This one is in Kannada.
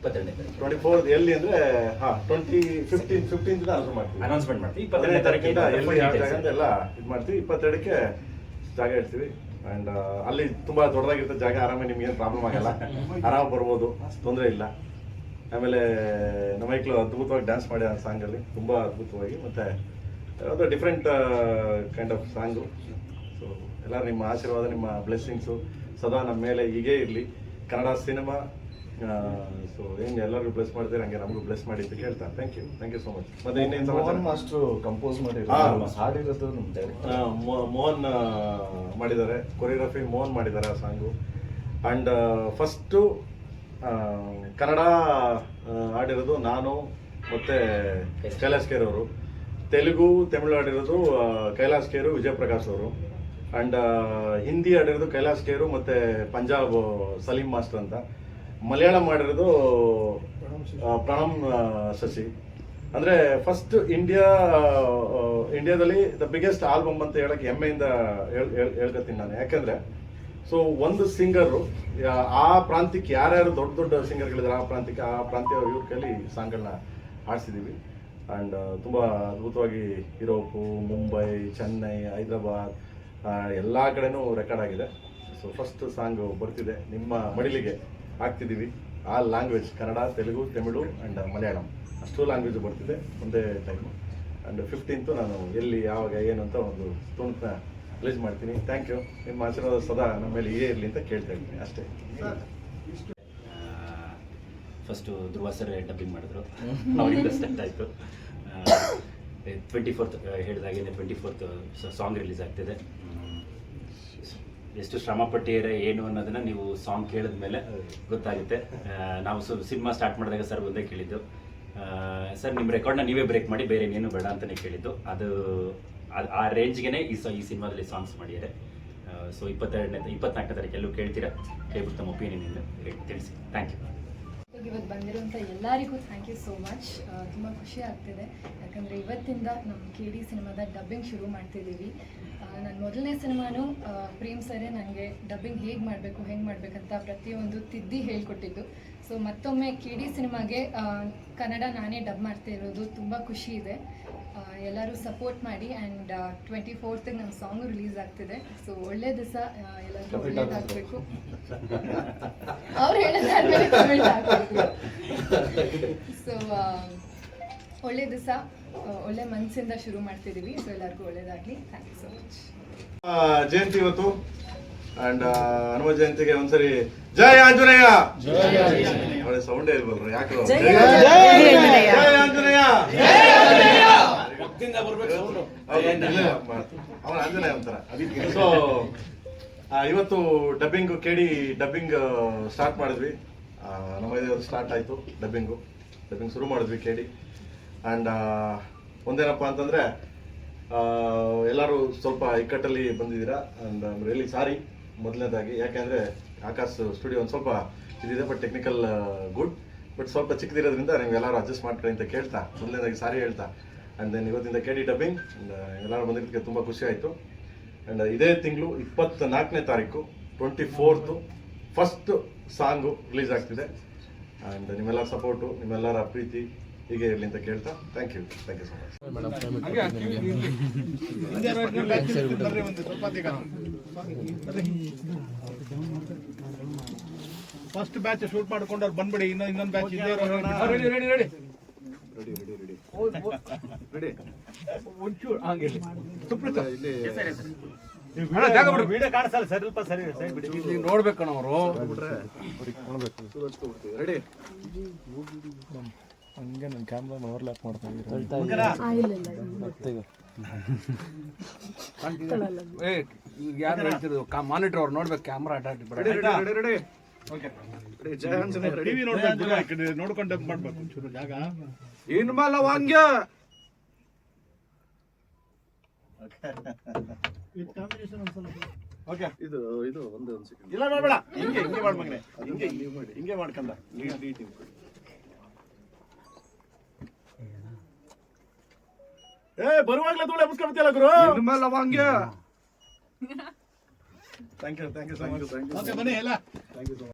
ಇಪ್ಪತ್ತೆರಡನೇ ತಾರೀಕು. ಟ್ವೆಂಟಿ ಫೋರ್ ಎಲ್ಲಿ ಅಂದ್ರೆ ಹಾ ಟ್ವೆಂಟಿ ಫಿಫ್ಟೀನ್ ಫಿಫ್ಟೀನ್ ಅನೌನ್ಸ್ ಮಾಡ್ತೀವಿ. ಅನೌನ್ಸ್ಮೆಂಟ್ ಮಾಡ್ತೀವಿ. ಇಪ್ಪತ್ತೆರಡನೇ ತಾರೀಕಿಂದ ತಾರೀಕಿಂದ ಎಲ್ಲಿ ಯಾವ ಜಾಗ ಅಂತ ಎಲ್ಲ ಇದು ಮಾಡ್ತೀವಿ. ಇಪ್ಪತ್ತೆರಡಕ್ಕೆ ಜಾಗ ಇಡ್ತೀವಿ. ಅಂಡ್ ಅಲ್ಲಿ ತುಂಬಾ ದೊಡ್ಡದಾಗಿರ್ತದೆ ಜಾಗ ಆರಾಮಾಗಿ ನಿಮ್ಗೆ ಏನು ಪ್ರಾಬ್ಲಮ್ ಆಗಲ್ಲ. ಆರಾಮ ಬರ್ಬೋದು ತೊಂದರೆ ಇಲ್ಲ. ಆಮೇಲೆ ನಮ್ಮ ಮೈಕ್ಳು ಅದ್ಭುತವಾಗಿ ಡ್ಯಾನ್ಸ್ ಮಾಡಿ ಆ ಸಾಂಗಲ್ಲಿ ತುಂಬಾ ಅದ್ಭುತವಾಗಿ ಮತ್ತೆ ಯಾವುದೋ different kind of song so ಎಲ್ಲ ನಿಮ್ಮ ಆಶೀರ್ವಾದ ನಿಮ್ಮ ಬ್ಲೆಸ್ಸಿಂಗ್ಸು ಸದಾ ನಮ್ಮ ಮೇಲೆ ಹೀಗೇ ಇರಲಿ. ಕನ್ನಡ ಸಿನಿಮಾ ಸೊ ಏನು ಎಲ್ಲರೂ ಬ್ಲೆಸ್ ಮಾಡ್ತೀರಿ? ಹಂಗೆ ನಮಗೂ ಬ್ಲೆಸ್ ಮಾಡಿ ಅಂತ ಕೇಳ್ತಾ thank you thank you so much ಮತ್ತೆ ಇನ್ನೇನು ಸಮಾಚಾರ? ಮೋಹನ್ ಮಾಸ್ಟ್ರು ಕಂಪೋಸ್ ಮಾಡಿದ್ದಾರೆ ಮಾಡಿರೋದು ಹಾಡಿರೋದು ನಮ್ಮ ಡೈರೆಕ್ಟರ್ ಮೋಹನ್ ಮಾಡಿದ್ದಾರೆ. ಕೊರಿಯೋಗ್ರಫಿ ಮೋಹನ್ ಮಾಡಿದ್ದಾರೆ ಆ ಸಾಂಗು ಅಂಡ್ ಫಸ್ಟು ಕನ್ನಡ ಆಡಿರೋದು ನಾನು ಮತ್ತೆ ಕೈಲಾಸ್ ಕೇರ್ ಅವರು. ತೆಲುಗು ತಮಿಳು ಆಡಿರೋದು ಕೈಲಾಸ್ ಕೇರು ವಿಜಯಪ್ರಕಾಶ್ ಅವರು. ಅಂಡ್ ಹಿಂದಿ ಆಡಿರೋದು ಕೈಲಾಸ್ ಕೇರು ಮತ್ತೆ ಪಂಜಾಬ್ ಸಲೀಂ ಮಾಸ್ಟರ್ ಅಂತ. ಮಲಯಾಳಂ ಮಾಡಿರೋದು ಪ್ರಣಮ್ ಸಸಿ. ಅಂದ್ರೆ ಫಸ್ಟ್ ಇಂಡಿಯಾ ಇಂಡಿಯಾದಲ್ಲಿ ದ ಬಿಗ್ಗೆಸ್ಟ್ ಆಲ್ಬಮ್ ಅಂತ ಹೇಳಕ್ ಹೆಮ್ಮೆಯಿಂದ ಹೇಳ್ಕತ್ತೀನಿ ನಾನು. ಯಾಕಂದ್ರೆ ಸೊ ಒಂದು ಸಿಂಗರು ಆ ಪ್ರಾಂತ್ಯಕ್ಕೆ ಯಾರ್ಯಾರು ದೊಡ್ಡ ದೊಡ್ಡ ಸಿಂಗರ್ಗಳಿದ್ದಾರೆ ಆ ಪ್ರಾಂತ್ಯಕ್ಕೆ, ಆ ಪ್ರಾಂತ್ಯ ಇವ್ರ ಕೈಲಿ ಸಾಂಗ್ಗಳನ್ನ ಆಡಿಸಿದೀವಿ ಅಂಡ್ ತುಂಬಾ ಅದ್ಭುತವಾಗಿ ಯುರೋಪು ಮುಂಬೈ ಚೆನ್ನೈ ಹೈದರಾಬಾದ್ ಎಲ್ಲಾ ಕಡೆನೂ ರೆಕಾರ್ಡ್ ಆಗಿದೆ. ಸೊ ಫಸ್ಟ್ ಸಾಂಗ್ ಬರ್ತಿದೆ ನಿಮ್ಮ ಮಡಿಲಿಗೆ. ಹಾಕ್ತಿದ್ದೀವಿ. ಆ ಲ್ಯಾಂಗ್ವೇಜ್ ಕನ್ನಡ ತೆಲುಗು ತಮಿಳು ಆ್ಯಂಡ್ ಮಲಯಾಳಂ. ಅಷ್ಟು ಲ್ಯಾಂಗ್ವೇಜ್ ಬರ್ತಿದೆ ಒಂದೇ ಟೈಮು ಆ್ಯಂಡ್ ಫಿಫ್ಟೀನ್ತು ನಾನು ಎಲ್ಲಿ ಯಾವಾಗ ಏನು ಅಂತ ಒಂದು ತುಣುಕನ್ನ ರಿಲೀಸ್ ಮಾಡ್ತೀನಿ. ಥ್ಯಾಂಕ್ ಯು ನಿಮ್ಮ ಆಶೀರ್ವಾದ ಸದಾ ನಮ್ಮ ಮೇಲೆ ಹೀಗೆ ಇರಲಿ ಅಂತ ಕೇಳ್ತಾ ಇದ್ದೀನಿ ಅಷ್ಟೇ. ಫಸ್ಟು ಧ್ರುವ ಸರ್ ಡಬ್ಬಿಂಗ್ ಮಾಡಿದ್ರು. ಅವರಿಂದ ಸ್ಟಾರ್ಟ್ ಆಯಿತು. ಟ್ವೆಂಟಿ ಫೋರ್ತ್ ಹೇಳಿದಾಗೆ ಟ್ವೆಂಟಿ ಫೋರ್ತ್ ಸಾಂಗ್ ರಿಲೀಸ್ ಆಗ್ತಿದೆ. ಎಷ್ಟು ಶ್ರಮ ಏನು ಅನ್ನೋದನ್ನ ನೀವು ಸಾಂಗ್ ಕೇಳಿದ ಮೇಲೆ ಗೊತ್ತಾಗುತ್ತೆ ನಾವು ಸಿನಿಮಾ ಸ್ಟಾರ್ಟ್ ಮಾಡಿದಾಗ ಸರ್ ಒಂದೇ ಕೇಳಿದ್ದು. ಸರ್ ನಿಮ್ಮ ರೆಕಾರ್ಡ್ನ ನೀವೇ ಬ್ರೇಕ್ ಮಾಡಿ, ಬೇರೆ ಇನ್ನೇನು ಬೇಡ ಅಂತಲೇ ಕೇಳಿದ್ದು. ಅದು ಆ- ರೇಂಜ್ಗೆ ಈ ಈ ಸಿನಿಮಾದಲ್ಲಿ ಸಾಂಗ್ಸ್ ಮಾಡಿದ್ದಾರೆ. ಸೊ ಇಪ್ಪತ್ತೆರಡನೇ, ಇಪ್ಪತ್ನಾಲ್ಕನೇ ತಾರೀಕು ಎಲ್ಲೂ ಕೇಳ್ತೀರಾ? ಕೇಳ್ಬಿಟ್ಟು ತಮ್ಮ ಒಪಿನಿಯನ್ ತಿಳಿಸಿ. ಥ್ಯಾಂಕ್ ಯು ಇವತ್ತು ಬಂದಿರುವಂಥ ಎಲ್ಲರಿಗೂ ಥ್ಯಾಂಕ್ ಯು ಸೋ ಮಚ್ ತುಂಬ ಖುಷಿ ಆಗ್ತಿದೆ. ಯಾಕಂದರೆ ಇವತ್ತಿಂದ ನಮ್ಮ ಕೆ ಡಿ ಸಿನಿಮಾದ ಡಬ್ಬಿಂಗ್ ಶುರು ಮಾಡ್ತಿದ್ದೀವಿ. ನನ್ನ ಮೊದಲನೇ ಸಿನಿಮಾನು ಪ್ರೇಮ್ ಸರೇ ನನಗೆ ಡಬ್ಬಿಂಗ್ ಹೇಗೆ ಮಾಡಬೇಕು ಹೆಂಗೆ ಮಾಡಬೇಕಂತ ಪ್ರತಿಯೊಂದು ತಿದ್ದಿ ಹೇಳಿಕೊಟ್ಟಿದ್ದು. ಸೊ ಮತ್ತೊಮ್ಮೆ ಕೆ ಡಿ ಸಿನಿಮಾಗೆ ಕನ್ನಡ ನಾನೇ ಡಬ್ ಮಾಡ್ತಾ ಇರೋದು ತುಂಬ ಖುಷಿ ಇದೆ. ಎಲ್ಲರೂ ಸಪೋರ್ಟ್ ಮಾಡಿ ಆ್ಯಂಡ್ ಟ್ವೆಂಟಿ ಫೋರ್ತಿಗೆ ನಮ್ಮ ಸಾಂಗ್ ರಿಲೀಸ್ ಆಗ್ತಿದೆ. ಸೊ ಒಳ್ಳೆ ದಿವಸ ಎಲ್ಲರಿಗೂ ಒಳ್ಳೇದಾಗಬೇಕು ಅವ್ರು ಹೇಳಿದ್ರೆ ಸೊ ಒಳ್ಳೆ ದಿವಸ ಒಳ್ಳೆ ಮನಸ್ಸಿಂದ ಶುರು ಮಾಡ್ತಿದ್ದೀವಿ ಸೊ ಎಲ್ಲರಿಗೂ ಒಳ್ಳೇದಾಗಲಿ. Thank you so much Jayanti ಇವತ್ತು. ಅಂಡ್ ಹನುಮ ಜಯಂತಿಗೆ ಒಂದ್ಸರಿ ಜಯ ಆಂಜನೇಯ! ಒಳ್ಳೆ ಸೌಂಡೇ ಇಲ್ವಲ್ರಿ ಯಾಕೆ ಜಯ ಆಂಜನೇಯ. ಹೌದು, ಇಲ್ಲ, ಮ- ಅವನ ಆಂಜನೇಯ. ಅಂತಾರ. ಸೊ ಇವತ್ತು ಡಬ್ಬಿಂಗ್ ಕೇಳಿ ಡಬ್ಬಿಂಗ್ ಸ್ಟಾರ್ಟ್ ಮಾಡಿದ್ವಿ. ನಮ್ಮ ಸ್ಟಾರ್ಟ್ ಆಯ್ತು ಡಬ್ಬಿಂಗು ಡಬ್ಬಿಂಗ್ ಶುರು ಮಾಡಿದ್ವಿ ಕೇಳಿ. ಅಂಡ್ ಒಂದೇನಪ್ಪ ಅಂತಂದ್ರೆ ಎಲ್ಲರೂ ಸ್ವಲ್ಪ ಇಕ್ಕಟ್ಟಲ್ಲಿ ಬಂದಿದ್ದೀರಾ? ಅಂಡ್ ರಿಯಲಿ ಸಾರಿ ಮೊದಲನೇದಾಗಿ, ಯಾಕೆಂದ್ರೆ ಆಕಾಶ್ ಸ್ಟುಡಿಯೋ ಒಂದು ಸ್ವಲ್ಪ ಇದಿದೆ ಬಟ್ ಟೆಕ್ನಿಕಲ್ ಗುಡ್ ಬಟ್ ಸ್ವಲ್ಪ ಚಿಕ್ಕದಿರೋದ್ರಿಂದ ನೀವು ಎಲ್ಲರೂ ಅಡ್ಜಸ್ಟ್ ಮಾಡ್ಕೊಳ್ಳಿ ಅಂತ ಕೇಳ್ತಾ, ಮೊದಲನೇದಾಗಿ ಸಾರಿ ಹೇಳ್ತಾ. ಅಂಡ್ ದೆನ್ ಇವತ್ತಿಂದ ಕೆ ಡಿ ಡಬ್ಬಿಂಗ್ ಎಲ್ಲರೂ ಬಂದಿದ್ದಕ್ಕೆ ತುಂಬ ಖುಷಿ ಆಯಿತು. ಅಂಡ್ ಇದೇ ತಿಂಗಳು ಇಪ್ಪತ್ತ ನಾಲ್ಕನೇ ತಾರೀಕು twenty fourth first song release ಆಗ್ತಿದೆ ಆ್ಯಂಡ್ ನಿಮ್ಮೆಲ್ಲರ ಸಪೋರ್ಟು ನಿಮ್ಮೆಲ್ಲರ ಪ್ರೀತಿ ಹೀಗೆ ಇರಲಿ ಅಂತ ಕೇಳ್ತಾ thank you thank you so much first batch shoot ಮಾಡ್ಕೊಂಡವ್ರು ಬಂದ್ಬಿಡಿ ಇನ್ನೊ ಇನ್ನೊಂದು ಬ್ಯಾಚ್ ಇದೆ ಒಂಚೂರು ರೆಡಿ ರೆಡಿ ವಿಡಿಯೋ ಕಾಣಿಸಲ್ಲ ಸ್ವಲ್ಪ ಸರಿ ಸೈಡ್ ಬಿಡಿ. ಇಲ್ಲಿ ನೋಡ್ಬೇಕು ಅವರು. ರೆಡಿ ಹಂಗೆ ನನ್ನ ಕ್ಯಾಮ್ರಾ ಓವರ್ಲ್ಯಾಪ್ ಮಾಡ್ತಾ ಇದ್ದೀನಿ. ಮಾನಿಟರ್ ಅವ್ರು ನೋಡ್ಬೇಕು ಕ್ಯಾಮ್ರಾ ನೋಡ್ಬೇಕು ನೋಡ್ಕೊಂಡು ಡಬ್ ಮಾಡ್ಬೇಕು ಚೂರು ಜಾಗ. ಇನ್ಮೇಲೆ ವಾಂಗ್ಯ ಓಕೆ ಇದು ಇದು ಒಂದೇ ಒಂದು ಸೆಕೆಂಡ್ ಇಲ್ಲ ಮಾಡಬೇಡ ಹಿಂಗೆ ಹಿಂಗೆ ಮಾಡ್ಮಗನೆ ಹಿಂಗೆ ಹಿಂಗೆ ಮಾಡ್ಕೊಂಡ ಏ ಬರುವಾಗಲೇ ಧೂಳೆ ಮುಸ್ಕೊಂಡ್ಬಿಟ್ಟಿಯಲ್ಲ ಗುರು? ಇನ್ಮೇಲೆ ವಾಂಗ್ಯ. Thank you thank you so much okay ಬನ್ನಿ ಎಲ್ಲ.